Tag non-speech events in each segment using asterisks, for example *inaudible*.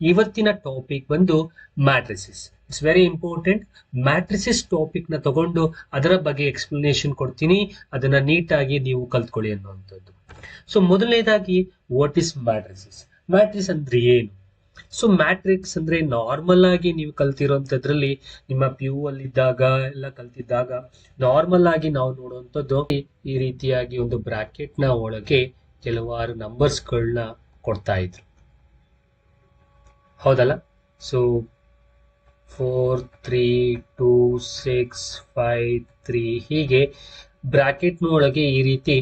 ಇವತ್ತಿನ ಟಾಪಿಕ್ ಬಂದು matrices it's very important matrices ಟಾಪಿಕ್ನ ತಗೊಂಡು ಅದರ ಬಗ್ಗೆ ಎಕ್ಸ್ಪ್ಲನೇಷನ್ ಕೊಡ್ತೀನಿ. ಅದನ್ನ ನೀಟಾಗಿ ನೀವು ಕಲ್ತ್ಕೊಳ್ಳಿ ಅನ್ನುವಂಥದ್ದು. ಸೊ ಮೊದಲನೇದಾಗಿ ವಾಟ್ ಇಸ್ ಮ್ಯಾಟ್ರಿಸಿಸ್ ಮ್ಯಾಟ್ರಿಸ್ ಅಂದ್ರೆ ಏನು? ಸೊ ಮ್ಯಾಟ್ರಿಕ್ಸ್ ಅಂದ್ರೆ ನಾರ್ಮಲ್ ಆಗಿ ನೀವು ಕಲ್ತಿರೋಂಥದ್ರಲ್ಲಿ ನಿಮ್ಮ ಪಿ ಯು ಅಲ್ಲಿ ಇದ್ದಾಗ ಎಲ್ಲ ಕಲ್ತಿದ್ದಾಗ ನಾರ್ಮಲ್ ಆಗಿ ನಾವು ನೋಡುವಂಥದ್ದು ಈ- ರೀತಿಯಾಗಿ ಒಂದು ಬ್ರಾಕೆಟ್ ಒಳಗೆ ಕೆಲವಾರು ನಂಬರ್ಸ್ಗಳನ್ನ ಕೊಡ್ತಾ ಇದ್ರು. ಹೌದಲ್ಲ? So four three two six five three ಹೀಗೆ ಬ್ರಾಕೆಟ್ ಒಳಗೆ ಈ ರೀತಿ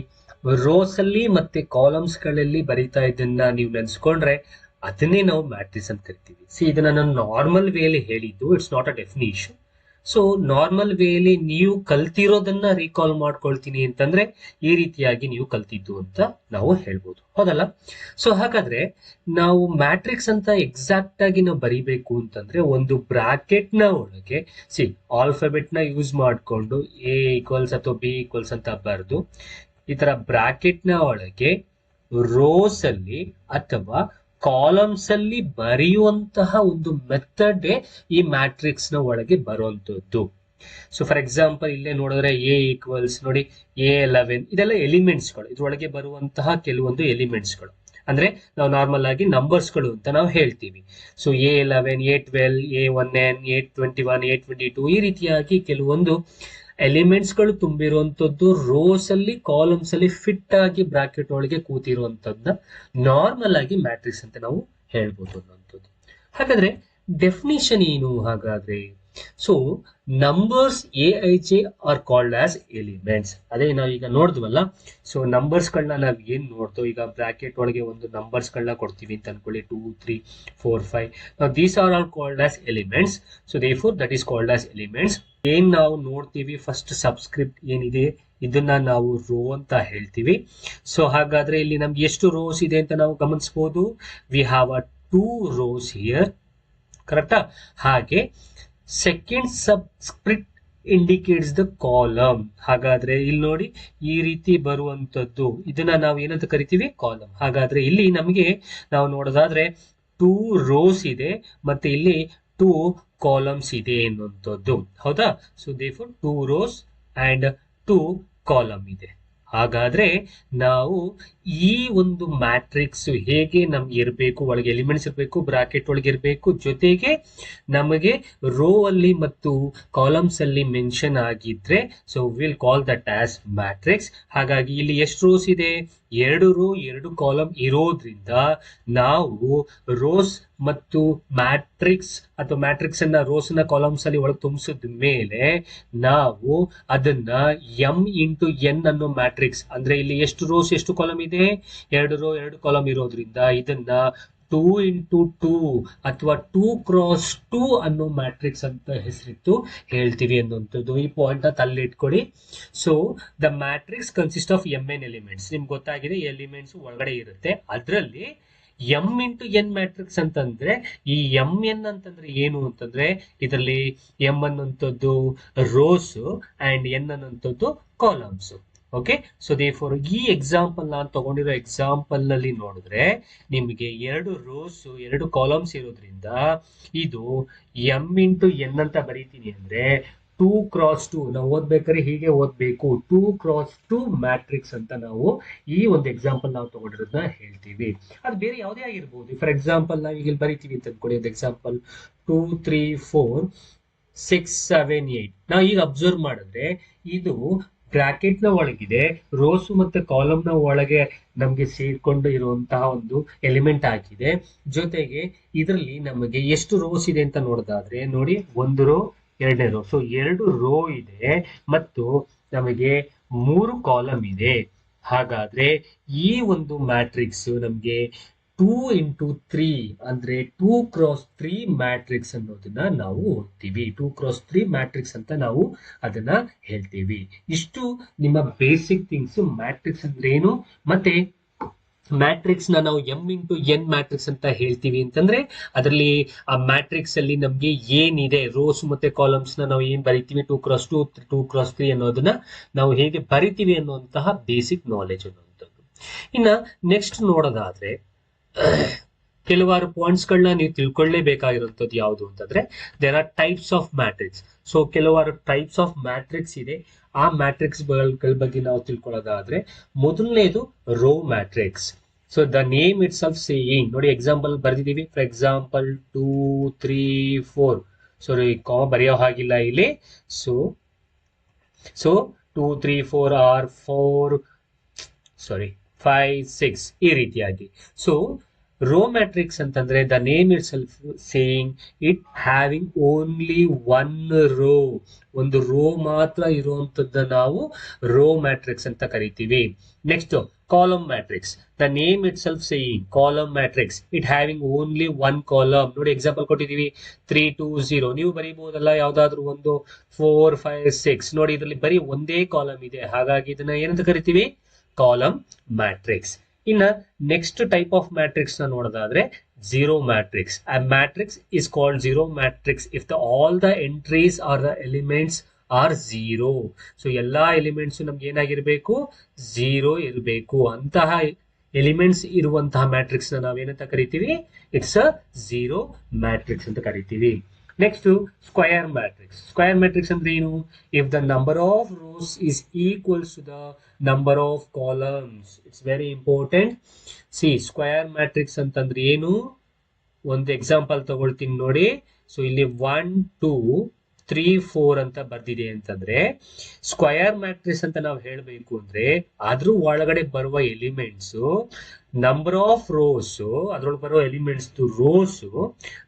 ರೋಸ್ ಅಲ್ಲಿ ಮತ್ತೆ ಕಾಲಮ್ಸ್ಗಳಲ್ಲಿ ಬರೀತಾ ಇದನ್ನ ನೀವು ನೆನೆಸ್ಕೊಂಡ್ರೆ ಅದನ್ನೇ ನಾವು ಮ್ಯಾಟ್ರಿಸ್ ಅಂತ ಕರಿತೀವಿ. ಸಿ ಇದನ್ನ ನಾನು ನಾರ್ಮಲ್ ವೇಲಿ ಹೇಳಿದ್ದು it's not a definition so normally ನೀವು ಕಲ್ತಿರೋದನ್ನ ರೀಕಾಲ್ ಮಾಡ್ಕೊಳ್ತೀನಿ ಅಂತಂದ್ರೆ ಈ ರೀತಿಯಾಗಿ ನೀವು ಕಲ್ತಿದ್ದು ಅಂತ ನಾವು ಹೇಳ್ಬೋದು. ಹೌದಲ್ಲ? ಸೊ ಹಾಗಾದ್ರೆ ನಾವು ಮ್ಯಾಟ್ರಿಕ್ಸ್ ಅಂತ ಎಕ್ಸಾಕ್ಟ್ ಆಗಿ ನಾವು ಬರಿಬೇಕು ಅಂತಂದ್ರೆ ಒಂದು ಬ್ರಾಕೆಟ್ನ ಒಳಗೆ ಸಿ ಆಲ್ಫಾಬೆಟ್ನ ಯೂಸ್ ಮಾಡಿಕೊಂಡು ಎ ಈಕ್ವಲ್ಸ್ ಅಥವಾ ಬಿ ಈಕ್ವಲ್ಸ್ ಅಂತ ಬರೆದು ಈ ತರ ಬ್ರಾಕೆಟ್ನ ಒಳಗೆ ರೋಸ್ ಅಲ್ಲಿ ಅಥವಾ ಕಾಲಮ್ಸ್ ಅಲ್ಲಿ ಬರೆಯುವಂತಹ ಒಂದು ಮೆಥಡ್ ಈ ಮ್ಯಾಟ್ರಿಕ್ಸ್ನ ಒಳಗೆ ಬರುವಂತದ್ದು. ಸೊ ಫಾರ್ ಎಕ್ಸಾಂಪಲ್ ಇಲ್ಲೇ ನೋಡಿದ್ರೆ ಎ ಈಕ್ವಲ್ಸ್ ನೋಡಿ ಎ ಎಲೆವೆನ್ ಇದೆಲ್ಲ ಎಲಿಮೆಂಟ್ಸ್ಗಳು ಇದ್ರೊಳಗೆ ಬರುವಂತಹ ಕೆಲವೊಂದು ಎಲಿಮೆಂಟ್ಸ್ಗಳು ಅಂದ್ರೆ ನಾವು ನಾರ್ಮಲ್ ಆಗಿ ನಂಬರ್ಸ್ಗಳು ಅಂತ ನಾವು ಹೇಳ್ತೀವಿ. So A eleven A twelve A one N A twenty one A twenty two ಈ ರೀತಿಯಾಗಿ ಕೆಲವೊಂದು ಎಲಿಮೆಂಟ್ಸ್ಗಳು ತುಂಬಿರುವಂತದ್ದು ರೋಸ್ ಅಲ್ಲಿ ಕಾಲಮ್ಸ್ ಅಲ್ಲಿ ಫಿಟ್ ಆಗಿ ಬ್ರಾಕೆಟ್ ಒಳಗೆ ಕೂತಿರುವಂತದ್ದ ನಾರ್ಮಲ್ ಆಗಿ ಮ್ಯಾಟ್ರಿಕ್ಸ್ ಅಂತ ನಾವು ಹೇಳ್ಬೋದು ಅನ್ನೋಂಥದ್ದು ಹಾಗಾದ್ರೆ ಡೆಫಿನಿಷನ್ ಏನು ಹಾಗಾದ್ರೆ? So numbers A I J are called as elements ಅದೇ ನಾವೀಗ ನೋಡಿದ್ವಲ್ಲ? ಸೊ ನಂಬರ್ಸ್ ಗಳನ್ನ ನಾವ್ ಏನ್ ನೋಡ್ತೋ ಈಗ ಬ್ರಾಕೆಟ್ ಒಳಗೆ ಒಂದು ನಂಬರ್ಸ್ ಗಳನ್ನ ಕೊಡ್ತೀವಿ ಅಂತ ಅನ್ಕೊಳ್ಳಿ. Two three four five these are all called as elements so therefore that is called as elements ಏನ್ ನಾವು ನೋಡ್ತೀವಿ ಫಸ್ಟ್ ಸಬ್ಸ್ಕ್ರಿಪ್ಟ್ ಏನಿದೆ, ಇದನ್ನ ನಾವು ರೋ ಅಂತ ಹೇಳ್ತೀವಿ. ಸೊ ಹಾಗಾದ್ರೆ ಇಲ್ಲಿ ನಮ್ಗೆ ಎಷ್ಟು ರೋಸ್ ಇದೆ ಅಂತ ನಾವು ಗಮನಿಸಬಹುದು we have a two rows here ಕರೆಕ್ಟಾ ಹಾಗೆ second subscript indicates the column ಹಾಗಾದ್ರೆ ಇಲ್ಲಿ ನೋಡಿ, ಈ ರೀತಿ ಬರುವಂತದ್ದು ಇದನ್ನ ನಾವು ಏನಂತ ಕರಿತೀವಿ? ಕಾಲಮ್ ಹಾಗಾದ್ರೆ ಇಲ್ಲಿ ನಮಗೆ ನಾವು ನೋಡೋದಾದ್ರೆ ಟೂ ರೋಸ್ ಇದೆ, ಮತ್ತೆ ಇಲ್ಲಿ ಟೂ ಕಾಲಮ್ಸ್ ಇದೆ ಎನ್ನುವಂಥದ್ದು. ಹೌದಾ? So therefore two rows and two column ಇದೆ. ಹಾಗಾದ್ರೆ ನಾವು ಈ ಒಂದು ಮ್ಯಾಟ್ರಿಕ್ಸ್ ಹೇಗೆ ನಮ್ಗೆ ಇರಬೇಕು, ಒಳಗೆ ಎಲಿಮೆಂಟ್ಸ್ ಇರಬೇಕು ಬ್ರಾಕೆಟ್ ಒಳಗೆ ಇರಬೇಕು, ಜೊತೆಗೆ ನಮಗೆ ರೋ ಅಲ್ಲಿ ಮತ್ತು ಕಾಲಮ್ಸ್ ಅಲ್ಲಿ ಮೆನ್ಷನ್ ಆಗಿದ್ರೆ so will call that as matrix ಹಾಗಾಗಿ ಇಲ್ಲಿ ಎಷ್ಟು ರೋಸ್ ಇದೆ? ಎರಡು ರೋ, ಎರಡು ಕಾಲಮ್ ಇರೋದ್ರಿಂದ ನಾವು ರೋಸ್ ಮತ್ತು ಮ್ಯಾಟ್ರಿಕ್ಸ್ ಅಥವಾ ಮ್ಯಾಟ್ರಿಕ್ಸ್ ಅನ್ನ ರೋಸ್ನ ಕಾಲಮ್ಸ್ ಅಲ್ಲಿ ಒಳಗೆ ತುಂಬಿಸಿದ ಮೇಲೆ ನಾವು ಅದನ್ನ ಎಂ ಇಂಟು ಎನ್ ಅನ್ನೋ ಮ್ಯಾಟ್ರಿಕ್ಸ್, ಅಂದ್ರೆ ಇಲ್ಲಿ ಎಷ್ಟು ರೋಸ್, ಎಷ್ಟು ಕಾಲಮ್ ಇದೆ? ಎರಡು ರೋ, ಎರಡು ಕಾಲಮ್ ಇರೋದ್ರಿಂದ ಇದನ್ನ ಟೂ ಇಂಟು ಟೂ ಅಥವಾ ಟೂ ಕ್ರಾಸ್ ಟೂ ಅನ್ನೋ ಮ್ಯಾಟ್ರಿಕ್ಸ್ ಅಂತ ಹೆಸರಿತ್ತು. ಹೇಳ್ತೀವಿ ಅನ್ನುವಂಥದ್ದು. ಈ ಪಾಯಿಂಟ್ ತಲ್ಲಿ ಇಟ್ಕೊಳ್ಳಿ so the matrix consist of M N elements ನಿಮ್ಗೆ ಗೊತ್ತಾಗಿದೆ ಎಲಿಮೆಂಟ್ಸ್ ಒಳಗಡೆ ಇರುತ್ತೆ. ಅದರಲ್ಲಿ ಎಂ ಇಂಟು ಎನ್ ಮ್ಯಾಟ್ರಿಕ್ಸ್ ಅಂತಂದ್ರೆ, ಈ ಎಂ ಎನ್ ಅಂತಂದ್ರೆ ಏನು ಅಂತಂದ್ರೆ, ಇದರಲ್ಲಿ ಎಂ ಅನ್ನುವಂಥದ್ದು ರೋಸ್ ಅಂಡ್ ಎನ್ ಅನ್ನುವಂಥದ್ದು columns okay so therefore ಈ ಎಕ್ಸಾಂಪಲ್ ನಾನು ತಗೊಂಡಿರೋ ಎಕ್ಸಾಂಪಲ್ನಲ್ಲಿ ನೋಡಿದ್ರೆ ನಿಮಗೆ ಎರಡು ರೋಸ್ ಎರಡು ಕಾಲಮ್ಸ್ ಇರೋದ್ರಿಂದ ಇದು ಎಂ ಇಂಟು ಎನ್ ಅಂತ ಬರೀತೀನಿ ಅಂದ್ರೆ ಟೂ ಕ್ರಾಸ್ ಟೂ ನಾವು ಓದ್ಬೇಕಾದ್ರೆ ಹೀಗೆ ಓದ್ಬೇಕು. ಟೂ ಕ್ರಾಸ್ ಟೂ ಮ್ಯಾಟ್ರಿಕ್ಸ್ ಅಂತ ನಾವು ಈ ಒಂದು ಎಕ್ಸಾಂಪಲ್ ನಾವು ತಗೊಂಡಿರೋದನ್ನ ಹೇಳ್ತೀವಿ. ಅದು ಬೇರೆ ಯಾವುದೇ ಆಗಿರ್ಬೋದು. ಫಾರ್ ಎಕ್ಸಾಂಪಲ್ ನಾವು ಈಗ ಬರೀತೀವಿ ಅಂತ ಕೊಡಿ ಒಂದು example two three four six seven eight ನಾವು ಈಗ ಅಬ್ಸರ್ವ್ ಮಾಡಿದ್ರೆ ಇದು ಬ್ರಾಕೆಟ್ನ ಒಳಗಿದೆ, ರೋಸು ಮತ್ತು ಕಾಲಮ್ನ ಒಳಗೆ ನಮಗೆ ಸೇರಿಕೊಂಡು ಇರುವಂತಹ ಒಂದು ಎಲಿಮೆಂಟ್ ಆಗಿದೆ. ಜೊತೆಗೆ ಇದರಲ್ಲಿ ನಮಗೆ ಎಷ್ಟು ರೋಸ್ ಇದೆ ಅಂತ ನೋಡೋದಾದ್ರೆ, ನೋಡಿ, ಒಂದು ರೋ, ಎರಡನೇ ರೋ. ಸೊ ಎರಡು ರೋ ಇದೆ ಮತ್ತು ನಮಗೆ ಮೂರು ಕಾಲಮ್ ಇದೆ. ಹಾಗಾದ್ರೆ ಈ ಒಂದು ಮ್ಯಾಟ್ರಿಕ್ಸ್ ನಮಗೆ ಟೂ ಇಂಟು ತ್ರೀ ಅಂದ್ರೆ ಟೂ ಕ್ರಾಸ್ ತ್ರೀ ಮ್ಯಾಟ್ರಿಕ್ಸ್ ಅನ್ನೋದನ್ನ ನಾವು ಓದ್ತೀವಿ. ಟೂ ಕ್ರಾಸ್ ತ್ರೀ ಮ್ಯಾಟ್ರಿಕ್ಸ್ ಅಂತ ನಾವು ಅದನ್ನ ಹೇಳ್ತೀವಿ. ಇಷ್ಟು ನಿಮ್ಮ ಬೇಸಿಕ್ ಥಿಂಗ್ಸ್ ಮ್ಯಾಟ್ರಿಕ್ಸ್ ಅಂದ್ರೆ ಏನು? ಮತ್ತೆ ಮ್ಯಾಟ್ರಿಕ್ಸ್ನ ನಾವು ಎಂ ಇಂಟು ಎನ್ ಮ್ಯಾಟ್ರಿಕ್ಸ್ ಅಂತ ಹೇಳ್ತೀವಿ ಅಂತಂದ್ರೆ ಅದರಲ್ಲಿ ಆ ಮ್ಯಾಟ್ರಿಕ್ಸ್ ಅಲ್ಲಿ ನಮ್ಗೆ ಏನಿದೆ? ರೋಸ್ ಮತ್ತೆ ಕಾಲಮ್ಸ್ನ ನಾವು ಏನ್ ಬರಿತೀವಿ? Two cross two two cross three ಅನ್ನೋದನ್ನ ನಾವು ಹೇಗೆ ಬರಿತೀವಿ ಅನ್ನುವಂತಹ ಬೇಸಿಕ್ ನಾಲೆಜ್ ಅನ್ನುವಂಥದ್ದು. ಇನ್ನ ನೆಕ್ಸ್ಟ್ ನೋಡೋದಾದ್ರೆ ಕೆಲವಾರು ಪಾಯಿಂಟ್ಸ್ ಗಳನ್ನ ನೀವು ತಿಳ್ಕೊಳ್ಳೇಬೇಕಾಗಿರುವಂತದ್ದು ಯಾವುದು ಅಂತಂದ್ರೆ there are types of matrix so ಕೆಲವಾರು ಟೈಪ್ಸ್ ಆಫ್ ಮ್ಯಾಟ್ರಿಕ್ಸ್ ಇದೆ. ಆ ಮ್ಯಾಟ್ರಿಕ್ಸ್ಗಳ ಬಗ್ಗೆ ನಾವು ತಿಳ್ಕೊಳ್ಳೋದಾದ್ರೆ, ಮೊದಲನೇದು row matrix so the name itself saying ನೋಡಿ example ಬರೆದಿದ್ದೀವಿ. For example two three four so comma ಬರೆಯೋ ಹಾಗಿಲ್ಲ ಇಲ್ಲಿ. So so two three four or four sorry five six ಈ ರೀತಿಯಾಗಿ. ಸೊ ರೋ ಮ್ಯಾಟ್ರಿಕ್ಸ್ ಅಂತಂದ್ರೆ the name itself saying it having only one row ಒಂದು rho ಮಾತ್ರ ಇರುವಂತದ್ದ ನಾವು ರೋ ಮ್ಯಾಟ್ರಿಕ್ಸ್ ಅಂತ ಕರಿತೀವಿ. Next column matrix the name itself saying column matrix it having only one column ನೋಡಿ ಎಕ್ಸಾಂಪಲ್ ಕೊಟ್ಟಿದೀವಿ. ತ್ರೀ ಟೂ ಝೀರೋ ನೀವು ಬರೀಬಹುದಲ್ಲ ಯಾವ್ದಾದ್ರು ಒಂದು ಫೋರ್ ಫೈವ್ ಸಿಕ್ಸ್ ನೋಡಿ ಇದರಲ್ಲಿ ಬರೀ ಒಂದೇ ಕಾಲಮ್ ಇದೆ. ಹಾಗಾಗಿ ಇದನ್ನ ಏನಂತ ಕರಿತೀವಿ? ಕಾಲಮ್ ಮ್ಯಾಟ್ರಿಕ್ಸ್ ಇನ್ನ ನೆಕ್ಸ್ಟ್ ಟೈಪ್ ಆಫ್ ಮ್ಯಾಟ್ರಿಕ್ಸ್ನ ನೋಡೋದಾದ್ರೆ ಝೀರೋ ಮ್ಯಾಟ್ರಿಕ್ಸ್ ಆ matrix is called zero matrix if the all the entries are the elements are zero so ಎಲ್ಲಾ ಎಲಿಮೆಂಟ್ಸ್ ನಮ್ಗೆ ಏನಾಗಿರ್ಬೇಕು? ಝೀರೋ ಇರಬೇಕು. ಅಂತಹ ಎಲಿಮೆಂಟ್ಸ್ ಇರುವಂತಹ ಮ್ಯಾಟ್ರಿಕ್ಸ್ನ ನಾವೇನಂತ ಕರಿತೀವಿ? ಇಟ್ಸ್ ಅ ಝೀರೋ ಮ್ಯಾಟ್ರಿಕ್ಸ್ ಅಂತ ಕರಿತೀವಿ. next square matrix square matrix ಅಂದ್ರೆ ಏನು if the number of rows is equals to the number of columns it's very important see square matrix ಅಂತಂದ್ರೆ ಏನು ಒಂದು ಎಕ್ಸಾಂಪಲ್ ತಗೊಳ್ತೀನಿ ನೋಡಿ ಸೊ ಇಲ್ಲಿ ಒನ್ ಟೂ ತ್ರೀ ಫೋರ್ ಅಂತ ಬರ್ದಿದೆ ಅಂತಂದ್ರೆ ಸ್ಕ್ವಯರ್ ಮ್ಯಾಟ್ರಿಕ್ಸ್ ಅಂತ ನಾವು ಹೇಳಬೇಕು ಅಂದ್ರೆ, ಅದ್ರ ಒಳಗಡೆ ಬರುವ ಎಲಿಮೆಂಟ್ಸ್ ನಂಬರ್ ಆಫ್ ರೋಸ್ ಅದ್ರೊಳಗೆ ಬರುವ elements rows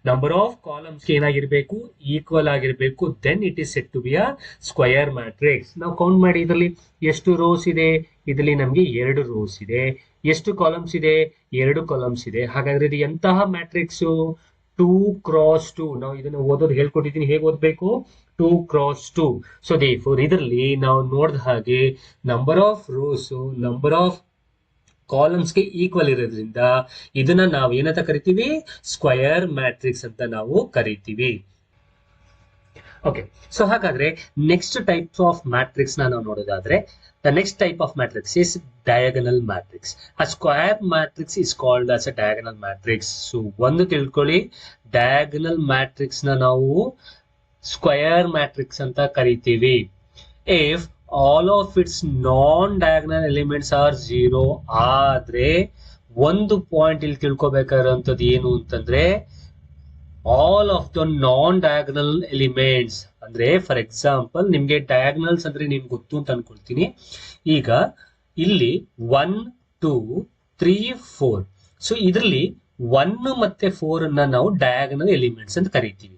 number of columns ಏನಾಗಿರ್ಬೇಕು ಈಕ್ವಲ್ ಆಗಿರ್ಬೇಕು then it is set to be a square matrix ನಾವು ಕೌಂಟ್ ಮಾಡಿ ಇದರಲ್ಲಿ ಎಷ್ಟು ರೋಸ್ ಇದೆ? ಇದರಲ್ಲಿ ನಮಗೆ ಎರಡು ರೋಸ್ ಇದೆ. ಎಷ್ಟು ಕಾಲಮ್ಸ್ ಇದೆ? ಎರಡು ಕಾಲಮ್ಸ್ ಇದೆ. ಹಾಗಾದ್ರೆ ಇದು ಎಂತಹ ಮ್ಯಾಟ್ರಿಕ್ಸ್ ಟೂ ಕ್ರಾಸ್ ಟು ನಾವು ಇದನ್ನ ಓದೋದು ಹೇಳ್ಕೊಟ್ಟಿದ್ದೀನಿ. ಹೇಗೆ ಓದಬೇಕು? Two cross two so therefore ಇದರಲ್ಲಿ ನಾವು ನೋಡಿದ ಹಾಗೆ number of rows number of ಕಾಲಮ್ಸ್ಗೆ equal ಇರೋದ್ರಿಂದ ಇದನ್ನ ನಾವು ಏನಂತ ಕರಿತೀವಿ? ಸ್ಕ್ವಯರ್ ಮ್ಯಾಟ್ರಿಕ್ಸ್ ಅಂತ ನಾವು ಕರಿತೀವಿ. ಓಕೆ ಸೊ ಹಾಗಾದ್ರೆ ನೆಕ್ಸ್ಟ್ ಟೈಪ್ ಆಫ್ ಮ್ಯಾಟ್ರಿಕ್ಸ್ನ ನಾವು ನೋಡೋದಾದ್ರೆ the next type of matrix is diagonal matrix a square matrix is called as a diagonal matrix so ಒಂದು ತಿಳ್ಕೊಳ್ಳಿ ಡಯಾಗನಲ್ ಮ್ಯಾಟ್ರಿಕ್ಸ್ನ ನಾವು ಸ್ಕ್ವಯರ್ ಮ್ಯಾಟ್ರಿಕ್ಸ್ ಅಂತ ಕರಿತೀವಿ. If all of its non diagonal elements are zero ಆದ್ರೆ ಒಂದು ಪಾಯಿಂಟ್ ಇಲ್ಲಿ ತಿಳ್ಕೊಬೇಕಾದಂಥದ್ದು ಏನು ಅಂತಂದ್ರೆ all of the non diagonal elements ಅಂದ್ರೆ ಫಾರ್ ಎಕ್ಸಾಂಪಲ್ ನಿಮ್ಗೆ ಡಯಾಗನಲ್ಸ್ ಅಂದ್ರೆ ನಿಮ್ಗೆ ಗೊತ್ತು ಅಂತ ಅನ್ಕೊಳ್ತೀನಿ. ಈಗ ಇಲ್ಲಿ one two three four so ಇದರಲ್ಲಿ ಒನ್ ಮತ್ತೆ ಫೋರ್ ಅನ್ನ ನಾವು ಡಯಾಗನಲ್ ಎಲಿಮೆಂಟ್ಸ್ ಅಂತ ಕರಿತೀವಿ.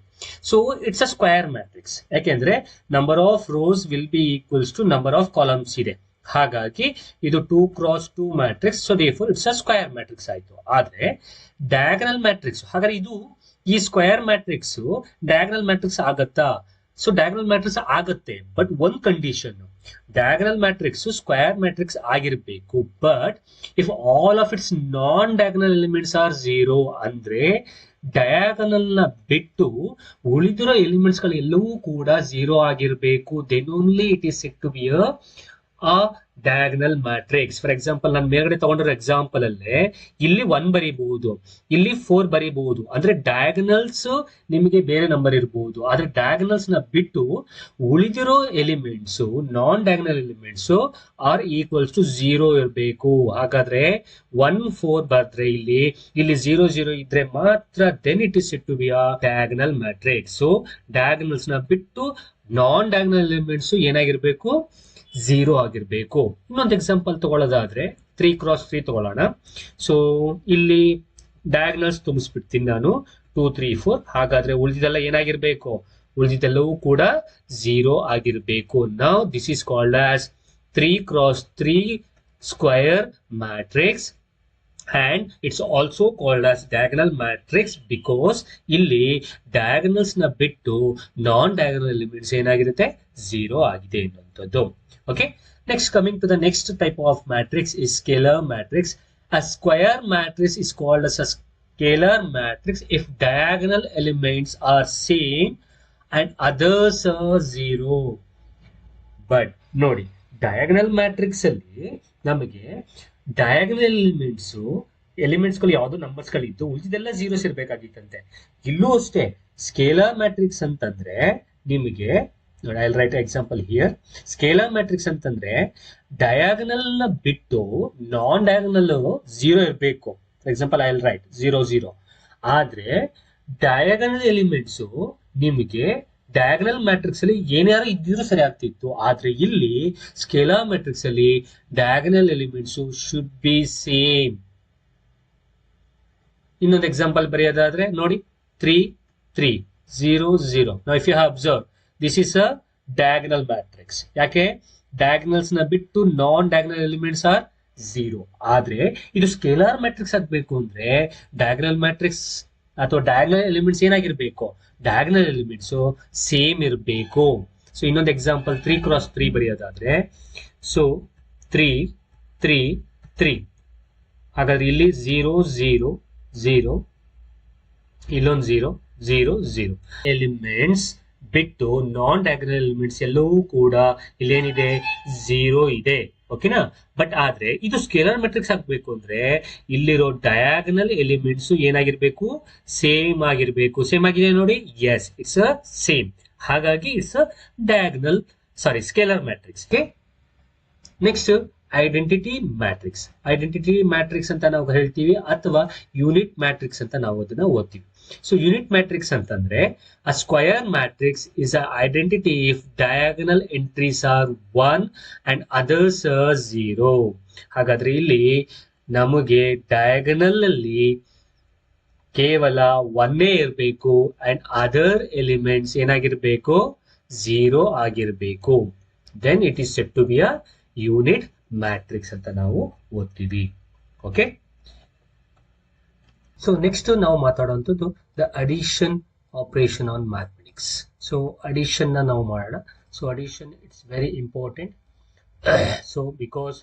So it's a square matrix ಯಾಕೆಂದ್ರೆ number of rows will be equals to number of columns ಇದೆ. ಹಾಗಾಗಿ ಇದು two cross two matrix so therefore it's a square matrix ಆಯ್ತು. ಆದ್ರೆ ಡಯಾಗನಲ್ ಮ್ಯಾಟ್ರಿಕ್ಸ್ ಹಾಗಾದ್ರೆ ಇದು ಈ ಸ್ಕ್ವೇರ್ ಮ್ಯಾಟ್ರಿಕ್ಸ್ ಡಯಾಗ್ನಲ್ ಮ್ಯಾಟ್ರಿಕ್ಸ್ ಆಗತ್ತಾ? ಸೊ ಡಯಾಗ್ನಲ್ ಮ್ಯಾಟ್ರಿಕ್ಸ್ ಆಗತ್ತೆ ಬಟ್ ಒಂದ್ condition diagonal matrix square matrix ಆಗಿರ್ಬೇಕು but if all of its non diagonal elements are zero ಅಂದ್ರೆ ಡಯಾಗನಲ್ನ ಬಿಟ್ಟು ಉಳಿದಿರೋ ಎಲಿಮೆಂಟ್ಸ್ಗಳು ಎಲ್ಲವೂ ಕೂಡ ಝೀರೋ ಆಗಿರಬೇಕು. Then only it is set to be a diagonal matrix for example ನಾನು ಮೇಲ್ಗಡೆ ತಗೊಂಡಿರೋ ಎಕ್ಸಾಂಪಲ್ ಅಲ್ಲೇ, ಇಲ್ಲಿ ಒನ್ ಬರೀಬಹುದು, ಇಲ್ಲಿ ಫೋರ್ ಬರೀಬಹುದು. ಅಂದ್ರೆ ಡಯಾಗನಲ್ಸ್ ನಿಮಗೆ ಬೇರೆ ನಂಬರ್ ಇರಬಹುದು ಆದ್ರೆ ಡಯಾಗನಲ್ಸ್ನ ಬಿಟ್ಟು ಉಳಿದಿರೋ elements non diagonal elements are equals to zero ಇರಬೇಕು. ಹಾಗಾದ್ರೆ ಒನ್ ಫೋರ್ ಬರ್ದ್ರೆ ಇಲ್ಲಿ ಇಲ್ಲಿ ಝೀರೋ ಝೀರೋ ಇದ್ರೆ ಮಾತ್ರ then it is it to be a diagonal matrix ಡಯಾಗನಲ್ಸ್ನ ಬಿಟ್ಟು ನಾನ್ ಡಯಾಗ್ನಲ್ ಎಲಿಮೆಂಟ್ಸ್ ಏನಾಗಿರ್ಬೇಕು? ಝೀರೋ ಆಗಿರಬೇಕು. ಇನ್ನೊಂದು ಎಕ್ಸಾಂಪಲ್ ತಗೊಳ್ಳೋದಾದ್ರೆ ತ್ರೀ ಕ್ರಾಸ್ ತ್ರೀ ತಗೊಳ್ಳೋಣ. ಸೊ ಇಲ್ಲಿ ಡಯಾಗ್ನಲ್ಸ್ ತುಂಬಿಸ್ಬಿಡ್ತೀನಿ ನಾನು. ಟೂ ತ್ರೀ ಫೋರ್ ಹಾಗಾದ್ರೆ ಉಳಿದಿದ್ದೆಲ್ಲ ಏನಾಗಿರ್ಬೇಕು? ಉಳಿದಿದ್ದೆಲ್ಲವೂ ಕೂಡ ಝೀರೋ ಆಗಿರ್ಬೇಕು. ನಾವು this is called as three cross three square matrix and it's also called as diagonal matrix because ಇಲ್ಲಿ diagonals ನ ಬಿಟ್ಟು ನಾನ್ ಡಯಾಗನಲ್ ಎಲಿಮೆಂಟ್ಸ್ ಏನಾಗಿರುತ್ತೆ? ಝೀರೋ ಆಗಿದೆ ಎನ್ನುವಂಥದ್ದು. Okay next coming to the next type of matrix is scalar matrix a square matrix is called as a scalar matrix if diagonal elements are same and others are zero but ನೋಡಿ diagonal matrix ಅಲ್ಲಿ ನಮಗೆ diagonal elements ಎಲಿಮೆಂಟ್ಸ್ಗಳು ಯಾವ್ದು ನಂಬರ್ಸ್ಗಳು ಇದ್ದು ಉಳಿದೆಲ್ಲ zeros ಇರ್ಬೇಕಾಗಿತ್ತಂತೆ. ಇಲ್ಲೂ ಅಷ್ಟೇ scalar matrix ಅಂತಂದ್ರೆ ನಿಮಗೆ I write example here scalar matrix ಅಂತಂದ್ರೆ ಡಯಾಗನಲ್ನ ಬಿಟ್ಟು ನಾನ್ ಡಯಾಗನಲ್ ಜೀರೋ ಇರಬೇಕು. Example I write zero zero ಆದ್ರೆ ಡಯಾಗನಲ್ ಎಲಿಮೆಂಟ್ಸು ನಿಮಗೆ ಡಯಾಗನಲ್ ಮ್ಯಾಟ್ರಿಕ್ಸ್ ಅಲ್ಲಿ ಏನಾರು ಇದ್ದಿದ್ರು ಸರಿ ಆಗ್ತಿತ್ತು. ಆದ್ರೆ ಇಲ್ಲಿ ಸ್ಕೇಲಾರ್ ಮ್ಯಾಟ್ರಿಕ್ಸ್ ಅಲ್ಲಿ diagonal elements should be same ಇನ್ನೊಂದು ಎಕ್ಸಾಂಪಲ್ ಬರೆಯೋದಾದ್ರೆ ನೋಡಿ three three zero zero if you have observe this is a diagonal matrix ಯಾಕೆ? ಡಯಾಗನಲ್ಸ್ನ ಬಿಟ್ಟು non diagonal elements are zero ಆದ್ರೆ ಇದು ಸ್ಕೇಲಾರ್ ಮ್ಯಾಟ್ರಿಕ್ಸ್ ಆಗ್ಬೇಕು ಅಂದ್ರೆ ಡಯಾಗನಲ್ ಮ್ಯಾಟ್ರಿಕ್ಸ್ ಅಥವಾ ಡಯಾಗ್ನಲ್ ಎಲಿಮೆಂಟ್ಸ್ ಏನಾಗಿರ್ಬೇಕು? ಡಯಾಗ್ನಲ್ ಎಲಿಮೆಂಟ್ಸ್ ಸೇಮ್ ಇರಬೇಕು. ಸೊ ಇನ್ನೊಂದು ಎಕ್ಸಾಂಪಲ್ ತ್ರೀ ಕ್ರಾಸ್ ತ್ರೀ ಬರೆಯೋದಾದ್ರೆ. ಸೊ ತ್ರೀ ತ್ರೀ ತ್ರೀ ಹಾಗಾದ್ರೆ ಇಲ್ಲಿ ಝೀರೋ ಝೀರೋ ಝೀರೋ ಇಲ್ಲೊಂದು ಝೀರೋ ಝೀರೋ ಝೀರೋ ಎಲಿಮೆಂಟ್ಸ್ ಬಿಟ್ಟು ನಾನ್ ಡಯಾಗ್ನಲ್ ಎಲಿಮೆಂಟ್ಸ್ ಎಲ್ಲವೂ ಕೂಡ ಇಲ್ಲೇನಿದೆ? ಝೀರೋ ಇದೆ. ಓಕೆನಾ ಬಟ್ ಆದ್ರೆ ಇದು ಸ್ಕೇಲರ್ ಮೆಟ್ರಿಕ್ಸ್ ಆಗಬೇಕು ಅಂದ್ರೆ ಇಲ್ಲಿರೋ ಡಯಾಗನಲ್ ಎಲಿಮೆಂಟ್ಸ್ ಏನಾಗಿರ್ಬೇಕು? ಸೇಮ್ ಆಗಿರ್ಬೇಕು. ಸೇಮ್ ಆಗಿದೆ ನೋಡಿ? ಎಸ್ ಇಟ್ಸ್ ಅ ಸೇಮ್ ಹಾಗಾಗಿ it's a diagonal sorry scalar matrix next identity matrix identity matrix ಅಂತ ನಾವು ಹೇಳ್ತೀವಿ ಅಥವಾ ಯೂನಿಟ್ ಮ್ಯಾಟ್ರಿಕ್ಸ್ ಅಂತ ನಾವು ಅದನ್ನ ಓದ್ತೀವಿ. ಸೊ ಯೂನಿಟ್ ಮ್ಯಾಟ್ರಿಕ್ಸ್ ಅಂತಂದ್ರೆ a square matrix is a identity if diagonal entries are one and others zero ಹಾಗಾದ್ರೆ ಇಲ್ಲಿ ನಮಗೆ ಡಯಾಗನಲ್ ಅಲ್ಲಿ ಕೇವಲ ಒನ್ನೇ ಇರಬೇಕು ಅಂಡ್ ಅದರ್ ಎಲಿಮೆಂಟ್ಸ್ ಏನಾಗಿರ್ಬೇಕು? ಝೀರೋ ಆಗಿರ್ಬೇಕು. Then it is set to be a unit matrix ಅಂತ ನಾವು ಓದ್ತೀವಿ. ಓಕೆ ಸೊ ನೆಕ್ಸ್ಟ್ ನಾವು ಮಾತಾಡುವಂಥದ್ದು the addition operation on mathematics so ಅಡಿಷನ್ನ ನಾವು ಮಾಡೋಣ. So addition it's very important so because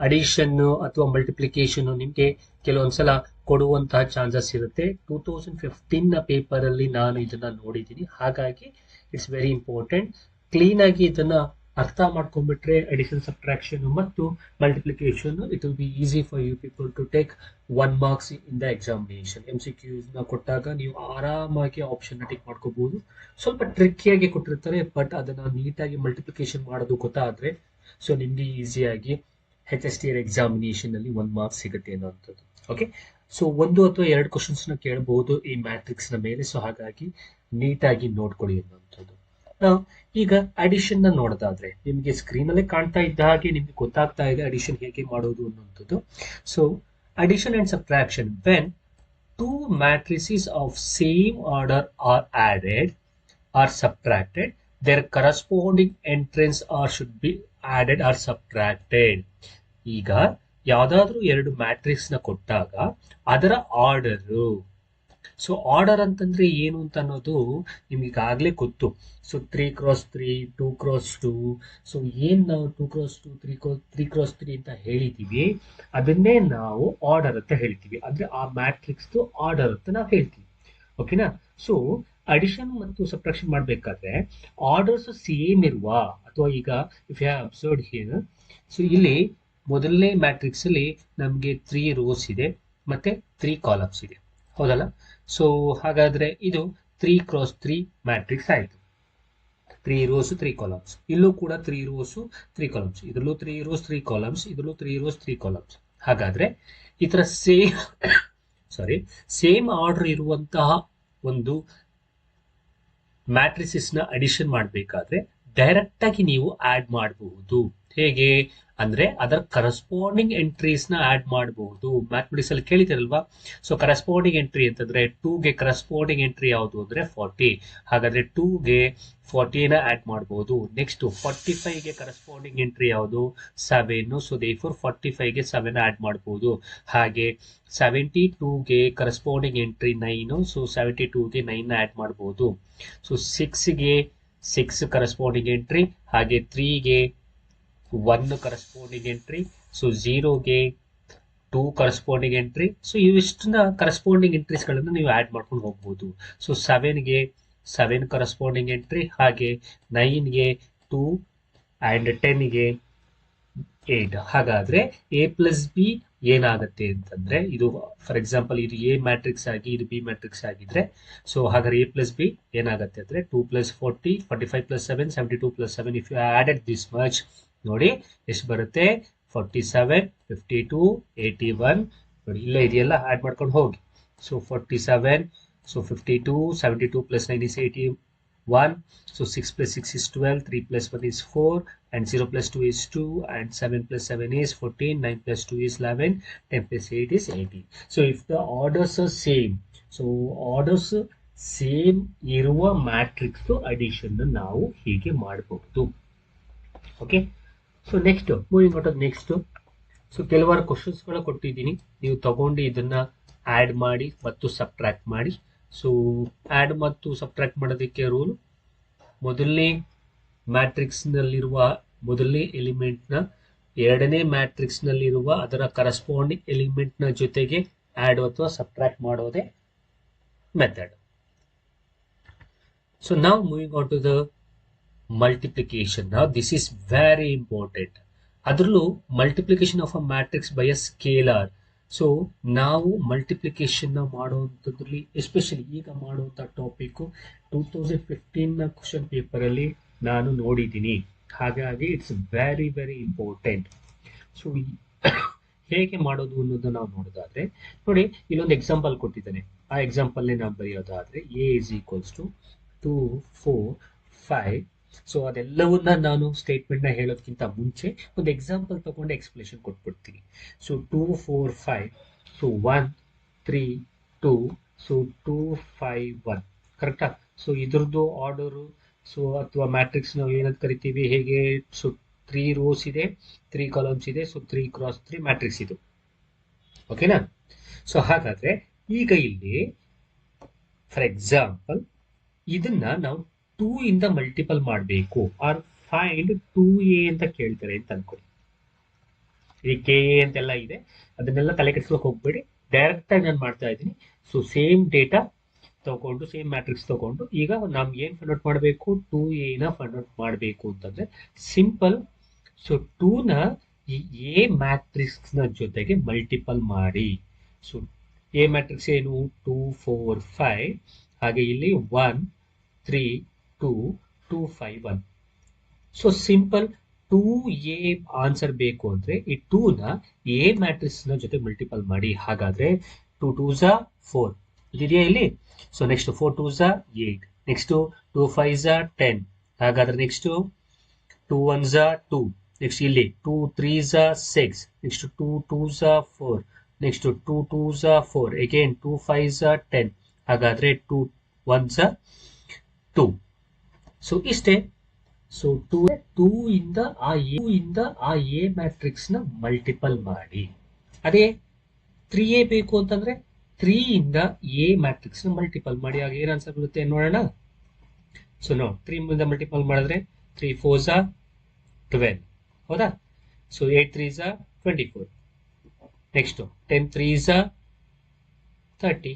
ಅಡಿಷನ್ನು ಅಥವಾ ಮಲ್ಟಿಪ್ಲಿಕೇಶನ್ನು ನಿಮಗೆ ಕೆಲವೊಂದ್ಸಲ ಕೊಡುವಂತಹ ಚಾನ್ಸಸ್ ಇರುತ್ತೆ. ಟೂ ತೌಸಂಡ್ ಫಿಫ್ಟೀನ್ನ ಪೇಪರಲ್ಲಿ ನಾನು ಇದನ್ನು ನೋಡಿದ್ದೀನಿ. ಹಾಗಾಗಿ ಇಟ್ಸ್ ವೆರಿ ಇಂಪಾರ್ಟೆಂಟ್ ಕ್ಲೀನಾಗಿ ಇದನ್ನ ಅರ್ಥ ಮಾಡ್ಕೊಂಡ್ಬಿಟ್ರೆ ಅಡಿಷನ್ ಸಬ್ಟ್ರಾಕ್ಷನ್ ಮತ್ತು multiplication it will be easy for you people to take one marks in the examination M C ಕ್ಯೂಸ್ನ ಕೊಟ್ಟಾಗ ನೀವು ಆರಾಮಾಗಿ ಆಪ್ಷನ್ ಟೇಕ್ ಮಾಡ್ಕೋಬಹುದು ಸ್ವಲ್ಪ ಟ್ರಿಕ್ಕಿಯಾಗಿ ಕೊಟ್ಟಿರ್ತಾರೆ ಬಟ್ ಅದನ್ನ ನೀಟಾಗಿ ಮಲ್ಟಿಪ್ಲಿಕೇಶನ್ ಮಾಡೋದು ಗೊತ್ತಾದ್ರೆ ಸೊ ನಿಮಗೆ ಈಸಿಯಾಗಿ ಹೆಚ್ ಎಸ್ ಟಿ ಎಕ್ಸಾಮಿನೇಷನ್ ಅಲ್ಲಿ ಒನ್ ಮಾರ್ಕ್ಸ್ ಸಿಗುತ್ತೆ ಅನ್ನೋಂಥದ್ದು ಓಕೆ ಸೊ ಒಂದು ಅಥವಾ ಎರಡು ಕ್ವಶನ್ಸ್ನ ಕೇಳಬಹುದು ಈ ಮ್ಯಾಟ್ರಿಕ್ಸ್ನ ಮೇಲೆ ಸೊ ಹಾಗಾಗಿ ನೀಟಾಗಿ ನೋಡ್ಕೊಳ್ಳಿ ಅನ್ನೋಂಥದ್ದು ನಾವು ಈಗ ಅಡಿಷನ್ನ ನೋಡೋದಾದ್ರೆ ನಿಮಗೆ ಸ್ಕ್ರೀನ್ ಅಲ್ಲಿ ಕಾಣ್ತಾ ಇದ್ದ ಹಾಗೆ ನಿಮ್ಗೆ ಗೊತ್ತಾಗ್ತಾ ಇದೆ ಅಡಿಷನ್ ಹೇಗೆ ಮಾಡೋದು ಅನ್ನುವಂಥದ್ದು. So addition and subtraction when two matrices of same order are added or subtracted their corresponding entrance are should be added or subtracted ಈಗ ಯಾವ್ದಾದ್ರು ಎರಡು ಮ್ಯಾಟ್ರಿಕ್ಸ್ನ ಕೊಟ್ಟಾಗ ಅದರ ಆರ್ಡರ್ ಸೊ ಆರ್ಡರ್ ಅಂತಂದ್ರೆ ಏನು ಅಂತ ಅನ್ನೋದು ನಿಮ್ಗೆ ಈಗಾಗಲೇ ಗೊತ್ತು. So three cross three two cross two so ಏನು ನಾವು two cross two three cross three cross three ಅಂತ ಹೇಳಿದೀವಿ, ಅದನ್ನೇ ನಾವು ಆರ್ಡರ್ ಅಂತ ಹೇಳ್ತೀವಿ. ಅಂದ್ರೆ ಆ ಮ್ಯಾಟ್ರಿಕ್ಸ್ ಆರ್ಡರ್ ಅಂತ ನಾವು ಹೇಳ್ತೀವಿ. ಓಕೆನಾ ಸೊ ಅಡಿಷನ್ ಮತ್ತು ಸಪ್ರಕ್ಷನ್ ಮಾಡಬೇಕಾದ್ರೆ ಆರ್ಡರ್ಸ್ ಸೇಮ್ ಇರುವ. ಅಥವಾ ಈಗ if you observe here so ಇಲ್ಲಿ ಮೊದಲನೇ ಮ್ಯಾಟ್ರಿಕ್ಸ್ ಅಲ್ಲಿ ನಮಗೆ ತ್ರೀ ರೋಸ್ ಇದೆ, ಮತ್ತೆ ತ್ರೀ ಕಾಲಮ್ಸ್ ಇದೆ. ಹೌದಲ್ಲ? ಸೊ ಹಾಗಾದ್ರೆ ಇದು ತ್ರೀ ಕ್ರಾಸ್ ತ್ರೀ ಮ್ಯಾಟ್ರಿಕ್ಸ್ ಆಯಿತು. ತ್ರೀ ರೋಸ್ ತ್ರೀ ಕಾಲಮ್ಸ್ ಇಲ್ಲೂ ಕೂಡ ತ್ರೀ ರೋಸ್ ತ್ರೀ ಕಾಲಮ್ಸ್ ಇದರಲ್ಲೂ ತ್ರೀ ರೋಸ್ ತ್ರೀ ಕಾಲಮ್ಸ್ ಇದರಲ್ಲೂ ತ್ರೀ ರೋಸ್ ತ್ರೀ ಕಾಲಮ್ಸ್ ಹಾಗಾದ್ರೆ ಈ ತರ ಸೇಮ್ ಸಾರಿ ಸೇಮ್ ಆರ್ಡರ್ ಇರುವಂತಹ ಒಂದು ಮ್ಯಾಟ್ರಿಸಿಸ್ನ ಅಡಿಷನ್ ಮಾಡಬೇಕಾದ್ರೆ ಡೈರೆಕ್ಟ್ ಆಗಿ ನೀವು ಆಡ್ ಮಾಡಬಹುದು ಹೇಗೆ? ಅಂದ್ರೆ ಅದರ ಕರೆಸ್ಪಾಂಡಿಂಗ್ ಎಂಟ್ರೀಸ್ನ ಆಡ್ ಮಾಡಬಹುದು ಮ್ಯಾಥಮೆಟಿಕ್ಸ್ ಅಲ್ಲಿ ಕೇಳಿದಿರಲ್ವಾ ಸೊ ಕರೆಸ್ಪಾಂಡಿಂಗ್ ಎಂಟ್ರಿ ಅಂತಂದ್ರೆ ಟೂಗೆ ಕರೆಸ್ಪಾಂಡಿಂಗ್ ಎಂಟ್ರಿ ಯಾವುದು ಅಂದ್ರೆ ಫಾರ್ಟಿ ಹಾಗಾದ್ರೆ ಟೂಗೆ ಫಾರ್ಟಿನ ಆಡ್ ಮಾಡಬಹುದು ನೆಕ್ಸ್ಟ್ ಫಾರ್ಟಿ ಫೈವ್ಗೆ ಕರೆಸ್ಪಾಂಡಿಂಗ್ ಎಂಟ್ರಿ ಯಾವುದು? Seven so they four forty ಫೈವ್ಗೆ seven add ಮಾಡಬಹುದು ಹಾಗೆ seventy ಟೂಗೆ corresponding entry nine so seventy ಟೂಗೆ nine add ಮಾಡಬಹುದು ಸೊ ಸಿಕ್ಸ್ಗೆ ಸಿಕ್ಸ್ ಕರೆಸ್ಪಾಂಡಿಂಗ್ ಎಂಟ್ರಿ ಹಾಗೆ ತ್ರೀಗೆ ಒನ್ ಕರೆಸ್ಪಾಂಡಿಂಗ್ ಎಂಟ್ರಿ ಸೊ ಝೀರೋಗೆ ಟೂ ಕರೆಸ್ಪಾಂಡಿಂಗ್ ಎಂಟ್ರಿ ಸೊ ಇವಿಷ್ಟನ್ನ ಕರೆಸ್ಪಾಂಡಿಂಗ್ ಎಂಟ್ರೀಸ್ಗಳನ್ನು ನೀವು ಆ್ಯಡ್ ಮಾಡ್ಕೊಂಡು ಹೋಗ್ಬೋದು. ಸೊ ಸೆವೆನ್ಗೆ ಸೆವೆನ್ ಕರೆಸ್ಪಾಂಡಿಂಗ್ ಎಂಟ್ರಿ ಹಾಗೆ ನೈನ್ಗೆ ಟೂ ಆ್ಯಂಡ್ ಟೆನ್ಗೆ ಏಟ್ ಹಾಗಾದ್ರೆ ಎ ಪ್ಲಸ್ ಬಿ ಏನಾಗುತ್ತೆ ಅಂತಂದ್ರೆ ಇದು ಫಾರ್ ಎಕ್ಸಾಂಪಲ್ ಇದು ಎ ಮ್ಯಾಟ್ರಿಕ್ಸ್ ಆಗಿ, ಇದು ಬಿ ಮ್ಯಾಟ್ರಿಕ್ಸ್ ಆಗಿದ್ರೆ ಸೊ ಹಾಗಾದ್ರೆ ಎ ಪ್ಲಸ್ ಬಿ ಏನಾಗುತ್ತೆ ಅಂದ್ರೆ two plus forty forty five plus seven seventy two plus seven if you added this much ನೋಡಿ, ಎಷ್ಟು ಬರುತ್ತೆ? Forty seven fifty two eighty one ನೋಡಿ, ಇಲ್ಲ ಇದೆಯಲ್ಲ ಆ್ಯಡ್ ಮಾಡ್ಕೊಂಡು ಹೋಗಿ. So forty seven so fifty two seventy two plus nine is eighty one so six plus six is twelve three plus one is four and 0 plus 2 is 2 and 7 plus 7 is 14 9 plus 2 is 11 10 plus 8 is 18 so if the orders are same, so orders same ಇರುವ matrix addition ನಾವು ಹೀಗೆ ಮಾಡಬಹುದು. Okay so next moving out next so ಕೆಲವಾರು ಕ್ವಶನ್ಸ್ಗಳ ಕೊಟ್ಟಿದ್ದೀನಿ. ನೀವು ತಗೊಂಡು ಇದನ್ನ ಆ್ಯಡ್ ಮಾಡಿ ಮತ್ತು ಸಬ್ಟ್ರಾಕ್ಟ್ ಮಾಡಿ. ಸೊ ಆ್ಯಡ್ ಮತ್ತು ಸಬ್ಟ್ರಾಕ್ಟ್ ಮಾಡೋದಕ್ಕೆ ರೂಲ್ ಮೊದಲನೇ ಮ್ಯಾಟ್ರಿಕ್ಸ್ನಲ್ಲಿರುವ ಮೊದಲನೇ ಎಲಿಮೆಂಟ್ನ ಎರಡನೇ ಮ್ಯಾಟ್ರಿಕ್ಸ್ನಲ್ಲಿರುವ ಅದರ ಕರೆಸ್ಪಾಂಡಿಂಗ್ ಎಲಿಮೆಂಟ್ನ ಜೊತೆಗೆ ಆ್ಯಡ್ ಅಥವಾ ಸಬ್ಟ್ರಾಕ್ಟ್ ಮಾಡೋದೇ ಮೆಥಡ್ ಸೊ ನಾವು moving out to the multiplication ನಾವು ದಿಸ್ ಈಸ್ ವೆರಿ ಇಂಪಾರ್ಟೆಂಟ್ ಅದರಲ್ಲೂ multiplication of a matrix by a scalar so ನಾವು ಮಲ್ಟಿಪ್ಲಿಕೇಶನ್ನ ಮಾಡುವಂಥದ್ರಲ್ಲಿ ಎಸ್ಪೆಷಲಿ ಈಗ ಮಾಡುವಂಥ ಟಾಪಿಕ್ ಟೂ ತೌಸಂಡ್ ಫಿಫ್ಟೀನ್ನ ಕ್ವಶನ್ ಪೇಪರ್ ಅಲ್ಲಿ ನಾನು ನೋಡಿದ್ದೀನಿ. ಹಾಗಾಗಿ it's very very important so ಹೇಗೆ ಮಾಡೋದು ಅನ್ನೋದನ್ನ ನಾವು ನೋಡೋದಾದ್ರೆ, ನೋಡಿ, ಇಲ್ಲೊಂದು ಎಕ್ಸಾಂಪಲ್ ಕೊಟ್ಟಿದ್ದಾನೆ. ಆ ಎಕ್ಸಾಂಪಲ್ ನಾವು ಬರೆಯೋದಾದ್ರೆ A is equals to two four five so ಅದೆಲ್ಲವನ್ನ ನಾನು ಸ್ಟೇಟ್ಮೆಂಟ್ನ ಹೇಳೋದಕ್ಕಿಂತ ಮುಂಚೆ ಒಂದು ಎಕ್ಸಾಂಪಲ್ ತಗೊಂಡು ಎಕ್ಸ್ಪ್ಲೇಷನ್ ಕೊಟ್ಬಿಡ್ತೀನಿ. So two four five so one three two so two five one ಕರೆಕ್ಟಾ ಸೊ ಇದ್ರದ್ದು ಆರ್ಡರು ಸೊ ಅಥವಾ ಮ್ಯಾಟ್ರಿಕ್ಸ್ ನಾವು ಏನಂತ ಕರಿತೀವಿ? ಹೇಗೆ? ಸೊ ತ್ರೀ ರೋಸ್ ಇದೆ ತ್ರೀ ಕಾಲಮ್ಸ್ ಇದೆ so three cross three matrix ಇದು. ಓಕೆನಾ ಸೊ ಹಾಗಾದ್ರೆ ಈಗ ಇಲ್ಲಿ ಫಾರ್ ಎಕ್ಸಾಂಪಲ್ ಇದನ್ನ ನಾವು ಟೂ ಇಂದ ಮಲ್ಟಿಪಲ್ ಮಾಡಬೇಕು ಆರ್ ಫೈಂಡ್ ಟೂ ಎ ಅಂತ ಕೇಳ್ತಾರೆ ಅಂತ ಅನ್ಕೊಳ್ಳಿ. ಈ ಕೆ ಎ ಅಂತೆಲ್ಲ ಇದೆ, ಅದನ್ನೆಲ್ಲ ತಲೆ ಕೆಡಿಸ್ಲಿಕ್ಕೆ ಹೋಗ್ಬೇಡಿ. ಡೈರೆಕ್ಟ್ ಆಗಿ ನಾನು ಮಾಡ್ತಾ ಇದ್ದೀನಿ. ಸೊ ಸೇಮ್ ಡೇಟಾ ತಗೊಂಡು ಸೇಮ್ ಮ್ಯಾಟ್ರಿಕ್ಸ್ ತಗೊಂಡು, ಈಗ ನಮ್ಗೆ ಏನ್ ಫೈಂಡ್ ಔಟ್ ಮಾಡಬೇಕು? ಟೂ ಎನ ಫೈಂಡ್ ಔಟ್ ಮಾಡಬೇಕು ಅಂತಂದ್ರೆ ಸಿಂಪಲ್ ಸೊ ಟೂನ ಈ ಎ ಮ್ಯಾಟ್ರಿಕ್ಸ್ನ ಜೊತೆಗೆ ಮಲ್ಟಿಪಲ್ ಮಾಡಿ. ಸೊ ಎ ಮ್ಯಾಟ್ರಿಕ್ಸ್ ಏನು? ಟೂ ಫೋರ್ ಫೈವ್ ಹಾಗೆ ಇಲ್ಲಿ one three two two five one so simple two A answer ಬೇಕು ಅಂದ್ರೆ ಈ ಟೂ ನ ಎ ಮ್ಯಾಟ್ರಿಕ್ಸ್ನ ಜೊತೆ ಮಲ್ಟಿಪಲ್ ಮಾಡಿ. ಹಾಗಾದ್ರೆ ಟೂ ಟೂ ಝ ಫೋರ್ ಇದೆಯಾ ಇಲ್ಲಿ? ಸೊ ನೆಕ್ಸ್ಟ್ ಫೋರ್ ಟೂ ಝಾ ಏಟ್ ನೆಕ್ಸ್ಟ್ ಟೂ ಫೈವ್ ಝಾ ಟೆನ್ ಹಾಗಾದ್ರೆ ನೆಕ್ಸ್ಟ್ ಟೂ ಒನ್ ಝಾ ಟೂ ನೆಕ್ಸ್ಟ್ ಇಲ್ಲಿ ಟೂ ತ್ರೀ ಝ ಸಿಕ್ಸ್ ನೆಕ್ಸ್ಟ್ ಟೂ ಟೂ ಝ ಫೋರ್ ನೆಕ್ಸ್ಟ್ ಟೂ ಟೂ ಝ ಫೋರ್ ಎಗೇನ್ ಟೂ ಫೈವ್ ಝ ಟೆನ್ ಹಾಗಾದ್ರೆ ಟೂ ಒನ್ ಝಾ ಟೂ ಸೊ ಇಷ್ಟೇ ಸೊ ಟೂ ಟೂ ಇಂದ ಆ ಎ ಇಂದ ಆ ಎ ಮ್ಯಾಟ್ರಿಕ್ಸ್ನ ಮಲ್ಟಿಪಲ್ ಮಾಡಿ. ಅದೇ ತ್ರೀ ಎ ಬೇಕು ಅಂತಂದ್ರೆ ತ್ರೀ ಇಂದ ಎ ಮ್ಯಾಟ್ರಿಕ್ಸ್ನ ಮಲ್ಟಿಪಲ್ ಮಾಡಿ. ಆಗ ಏನ್ ಆನ್ಸರ್ ಬರುತ್ತೆ ನೋಡೋಣ. ಸೊ ನೋ ತ್ರೀ ಇಂದ ಮಲ್ಟಿಪಲ್ ಮಾಡಿದ್ರೆ ತ್ರೀ ಫೋರ್ ಟ್ವೆಲ್ ಹೌದಾ? So eight three Jha twenty four next ten three Jha thirty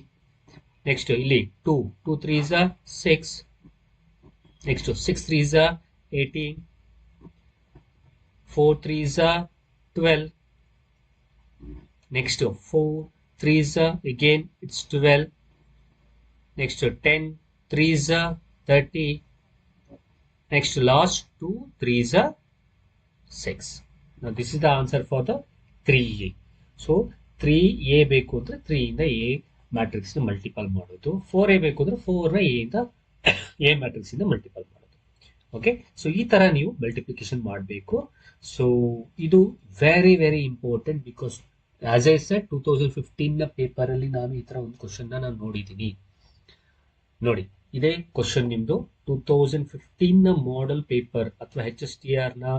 next ಇಲ್ಲಿ two two three Jha six next six three Jha eighteen four three Jha twelve next four three Jha again it's twelve next ten three Jha thirty next last two three Jha six this is the answer for the three A so three A ಬೇಕು ಅಂದ್ರೆ three ಇಂದ A matrix ನ multiple ಮಾಡೋದು four A ಬೇಕು ಅಂದ್ರೆ four ನ A ಇಂದ *coughs* A matrix ಇಂದ ಮಲ್ಟಿಪಲ್ ಮಾಡೋದು. ಓಕೆ ಸೊ ಈ ತರ ನೀವು ಮಲ್ಟಿಪ್ಲಿಕೇಶನ್ ಮಾಡಬೇಕು. ಸೊ ಇದು very very important because as I set two thousand ಫಿಫ್ಟೀನ್ನ paper ಅಲ್ಲಿ ನಾನು ಈ ತರ ಒಂದು ಕ್ವಶನ್ ನಾನು ನೋಡಿದ್ದೀನಿ. ನೋಡಿ, ಇದೇ ಕ್ವಶನ್ ನಿಮ್ದು. ಟೂ ತೌಸಂಡ್ ಫಿಫ್ಟೀನ್ನ ಮಾಡೆಲ್ ಪೇಪರ್ ಅಥವಾ ಹೆಚ್ ಎಸ್ ಟಿ ಆರ್ನ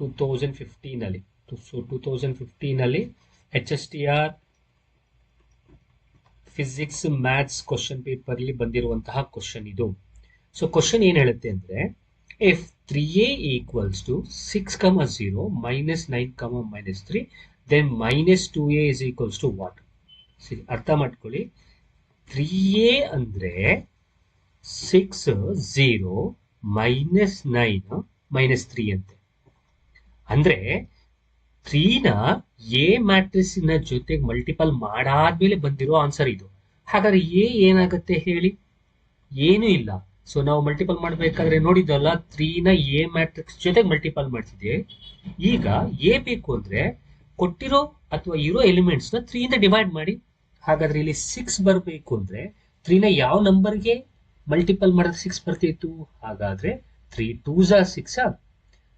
ಟೂ ತೌಸಂಡ್ ಫಿಫ್ಟೀನ್ ಅಲ್ಲಿ. ಸೊ ಟೂ ತೌಸಂಡ್ ಫಿಫ್ಟೀನ್ ಅಲ್ಲಿ H S T R physics maths question paper ಅಲ್ಲಿ ಬಂದಿರುವಂತಹ ಕ್ವಶನ್ ಇದು. ಸೊ ಕ್ವಶನ್ ಏನ್ ಹೇಳುತ್ತೆ ಅಂದ್ರೆ if three A equals to six comma zero minus nine comma minus three then minus two A is equals to what ಸರಿ ಅರ್ಥ ಮಾಡ್ಕೊಳ್ಳಿ. Three A ಅಂದ್ರೆ six zero minus nine minus three ಅಂತೆ. ಅಂದ್ರೆ ತ್ರೀನ A ನ ಜೊತೆಗೆ ಮಲ್ಟಿಪಲ್ ಮಾಡಾದ್ಮೇಲೆ ಬಂದಿರೋ ಆನ್ಸರ್ ಇದು. ಹಾಗಾದ್ರೆ ಎ ಏನಾಗುತ್ತೆ ಹೇಳಿ? ಏನೂ ಇಲ್ಲ. ಸೊ ನಾವು ಮಲ್ಟಿಪಲ್ ಮಾಡಬೇಕಾದ್ರೆ ನೋಡಿದ್ವಲ್ಲ ತ್ರೀನ ಎ ಮ್ಯಾಟ್ರಿಕ್ಸ್ ಜೊತೆಗೆ ಮಲ್ಟಿಪಲ್ ಮಾಡ್ತಿದ್ದೆ. ಈಗ ಎ ಬೇಕು ಅಂದ್ರೆ ಕೊಟ್ಟಿರೋ ಅಥವಾ ಇರೋ ಎಲಿಮೆಂಟ್ಸ್ನ ತ್ರೀಯಿಂದ ಡಿವೈಡ್ ಮಾಡಿ. ಹಾಗಾದ್ರೆ ಇಲ್ಲಿ ಸಿಕ್ಸ್ ಬರಬೇಕು ಅಂದ್ರೆ ತ್ರೀನ ಯಾವ ನಂಬರ್ಗೆ ಮಲ್ಟಿಪಲ್ ಮಾಡಿದ್ರೆ ಸಿಕ್ಸ್ ಬರ್ತಿತ್ತು ಹಾಗಾದ್ರೆ ತ್ರೀ ಟೂ ಝಾ ಸಿಕ್ಸ್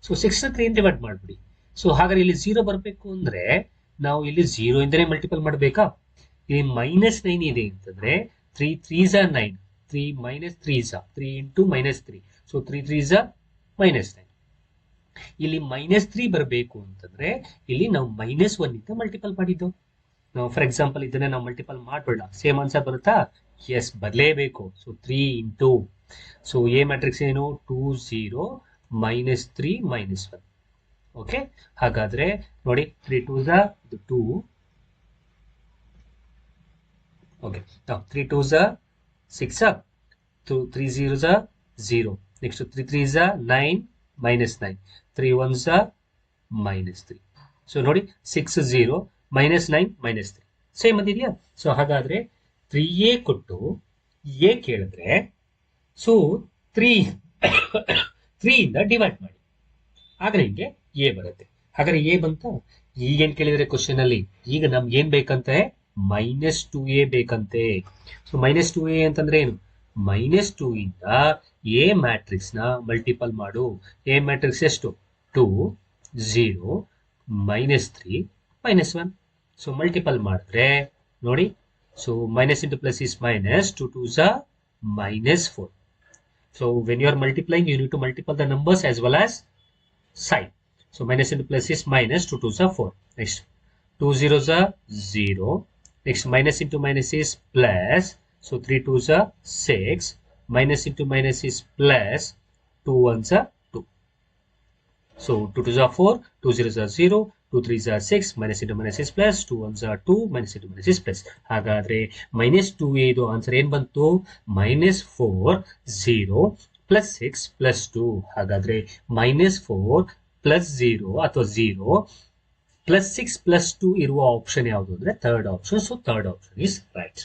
ಸೊ ಸಿಕ್ಸ್ನ ತ್ರೀ ಡಿವೈಡ್ ಮಾಡ್ಬಿಡಿ. ಸೊ ಹಾಗಾದ್ರೆ ಇಲ್ಲಿ ಝೀರೋ ಬರಬೇಕು ಅಂದ್ರೆ ನಾವು ಇಲ್ಲಿ ಝೀರೋ ಇಂದನೇ ಮಲ್ಟಿಪಲ್ ಮಾಡಬೇಕಾ? ಇಲ್ಲಿ ಮೈನಸ್ ನೈನ್ ಇದೆ ಅಂತಂದ್ರೆ ತ್ರೀ ತ್ರೀ ಝಾ nine three minus three Jha three into minus three so three three Jha minus nine ಇಲ್ಲಿ ಮೈನಸ್ ತ್ರೀ ಬರಬೇಕು ಅಂತಂದ್ರೆ ಇಲ್ಲಿ ನಾವು ಮೈನಸ್ ಒನ್ ಇಂದ ಮಲ್ಟಿಪಲ್ ಮಾಡಿದ್ದು. ನಾವು ಫಾರ್ ಎಕ್ಸಾಂಪಲ್ ಇದನ್ನ ನಾವು ಮಲ್ಟಿಪಲ್ ಮಾಡಬೇಡ ಸೇಮ್ ಆನ್ಸರ್ ಬರುತ್ತಾ? ಎಸ್ ಬರಲೇಬೇಕು. So three into so A matrix ಏನು? Two zero minus three minus one okay ಹಾಗಾದ್ರೆ ನೋಡಿ ತ್ರೀ ಟೂ ಝಾ ಇದು ಟೂ ಓಕೆ ತ್ರೀ ಟೂ ಝಾ ಸಿಕ್ಸ್ ತ್ರೀ ಝೀರೋ ಝಾ zero next three three ಝ nine minus nine three one ಝ minus three so ನೋಡಿ six zero minus nine minus three same ಅಂದಿದೆಯಾ so ಹಾಗಾದ್ರೆ three A ಕೊಟ್ಟು A ಕೇಳಿದ್ರೆ so three ತ್ರೀಯಿಂದ divide ಮಾಡಿ. ಆಗ ನಿಮಗೆ A ಬರುತ್ತೆ. ಹಾಗಾದ್ರೆ ಎ ಬಂತ? ಈಗೇನ್ ಕೇಳಿದ್ರೆ ಕ್ವಶನ್ ಅಲ್ಲಿ? ಈಗ ನಮ್ಗೆ ಏನ್ ಬೇಕಂತೆ? ಮೈನಸ್ ಟು ಎ ಬೇಕಂತೆ. ಸೊ ಮೈನಸ್ ಟು ಎ ಅಂತಂದ್ರೆ ಏನು? ಮೈನಸ್ ಟೂ ಇಂದ ಎ ಮ್ಯಾಟ್ರಿಕ್ಸ್ನ ಮಲ್ಟಿಪಲ್ ಮಾಡು. ಎ ಮ್ಯಾಟ್ರಿಕ್ಸ್ ಎಷ್ಟು? Two zero minus three, minus one. So multiple ಮಾಡಿದ್ರೆ, ನೋಡಿ. So minus into plus is minus two two so minus four. So when you are multiplying you need to multiple the numbers as well as side. So minus into plus is minus, 2 2s are 4. Next, 2 zeros are 0. Next, minus into minus is plus. So 3 2s are 6. Minus into minus is plus. 2 1s are 2. So 2 2s are 4. 2 zeros are 0. 2 3s are 6. Minus into minus is plus. 2 1s are 2. Minus into minus is plus. ಹಾಗಾದ್ರೆ minus two ಇದು answer ಏನ್ ಬಂತು minus four zero plus six plus two ಹಾಗಾದ್ರೆ minus four plus zero ಅಥವಾ zero plus six plus two ಇರುವ option ಯಾವುದು ಅಂದ್ರೆ third option so third option is right